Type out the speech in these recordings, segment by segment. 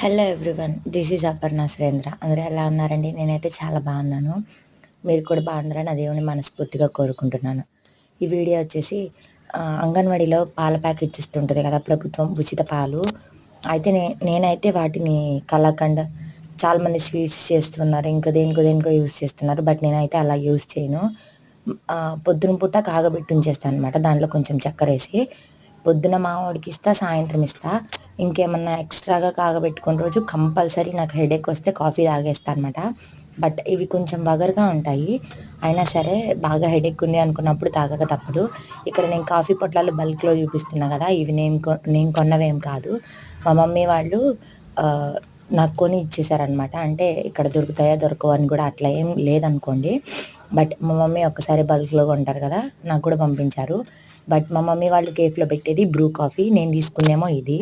Hello everyone this is Aparna Surendra అందరూ ఎలా ఉన్నారండి? నేనైతే చాలా బాగున్నాను. మీరు కూడా బాగున్నారని అదేమని మనస్ఫూర్తిగా కోరుకుంటున్నాను. ఈ వీడియో వచ్చేసి అంగన్వాడీలో పాల ప్యాకెట్స్ ఇస్తుంటుంది కదా ప్రభుత్వం ఉచిత పాలు. అయితే నే నేనైతే వాటిని కలాకండ్ చాలామంది స్వీట్స్ చేస్తున్నారు ఇంకా దేనికో దేనికో యూస్ చేస్తున్నారు బట్ నేనైతే అలా యూస్ చేయను. పొద్దున పూట కాగబెట్టి ఉంచేస్తాను అనమాట దాంట్లో కొంచెం చక్కెర వేసి. పొద్దున మావాడికి ఇస్తా సాయంత్రం ఇస్తా. ఇంకేమన్నా ఎక్స్ట్రాగా కాగబెట్టుకుని రోజు కంపల్సరీ నాకు హెడేక్ వస్తే కాఫీ తాగేస్తా అనమాట బట్ ఇవి కొంచెం వగరుగా ఉంటాయి. అయినా సరే బాగా హెడేక్ ఉంది అనుకున్నప్పుడు తాగక తప్పదు. ఇక్కడ నేను కాఫీ పొట్లాలు బల్క్లో చూపిస్తున్నా కదా ఇవి నేను కొ నేను కొన్నవేం కాదు. మా మమ్మీ వాళ్ళు నాకు కొని ఇచ్చేసారనమాట అంటే ఇక్కడ దొరుకుతాయా దొరకవు అని కూడా అట్లా ఏం లేదనుకోండి. బట్ మా మమ్మీ ఒక్కసారి బల్క్లో కొంటారు కదా నాకు కూడా పంపించారు. బట్ మా మమ్మీ వాళ్ళు కేఫ్లో పెట్టేది బ్రూ కాఫీ నేను తీసుకుందేమో ఇది.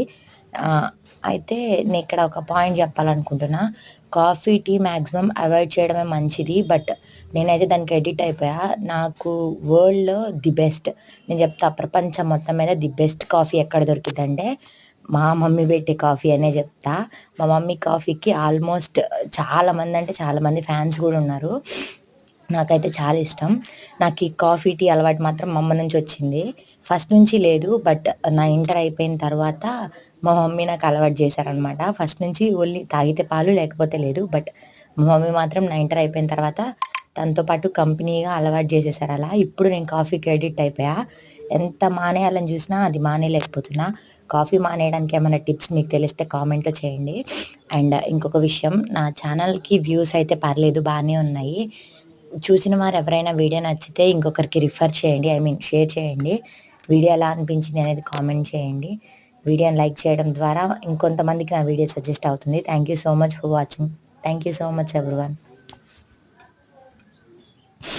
అయితే నేను ఇక్కడ ఒక పాయింట్ చెప్పాలనుకుంటున్నా. కాఫీ టీ మ్యాక్సిమం అవాయిడ్ చేయడమే మంచిది. బట్ నేనైతే దానికి ఎడిట్ అయిపోయా. నాకు వరల్డ్లో ది బెస్ట్ నేను చెప్తా ప్రపంచం మొత్తం మీద ది బెస్ట్ కాఫీ ఎక్కడ దొరికిందంటే మా మమ్మీ పెట్టే కాఫీ అనే చెప్తా. మా మమ్మీ కాఫీకి ఆల్మోస్ట్ చాలామంది అంటే చాలామంది ఫ్యాన్స్ కూడా ఉన్నారు. నాకైతే చాలా ఇష్టం. నాకు ఈ కాఫీ టీ అలవాటు మాత్రం మా అమ్మ నుంచి వచ్చింది. ఫస్ట్ నుంచి లేదు బట్ నా ఇంటర్ అయిపోయిన తర్వాత మా మమ్మీ నాకు అలవాటు చేశారనమాట ఫస్ట్ నుంచి ఓన్లీ తాగితే పాలు లేకపోతే లేదు బట్ మా మమ్మీ మాత్రం నా ఇంటర్ అయిపోయిన తర్వాత తనతో పాటు కంపెనీగా అలవాటు చేసేసారు అలా. ఇప్పుడు నేను కాఫీకి ఎడిట్ అయిపోయా. ఎంత మానేయాలని చూసినా అది మానేయలేకపోతున్నా. కాఫీ మానేయడానికి ఏమైనా టిప్స్ మీకు తెలిస్తే కామెంట్లో చేయండి. అండ్ ఇంకొక విషయం నా ఛానల్కి వ్యూస్ అయితే పర్లేదు బాగానే ఉన్నాయి. చూసిన వారు ఎవరైనా వీడియో నచ్చితే ఇంకొకరికి రిఫర్ చేయండి. ఐ మీన్ షేర్ చేయండి. వీడియో ఎలా అనిపించింది అనేది కామెంట్ చేయండి. వీడియోని లైక్ చేయడం ద్వారా ఇంకొంతమందికి నా వీడియో సజెస్ట్ అవుతుంది. Thank you so much for watching. Thank you so much everyone.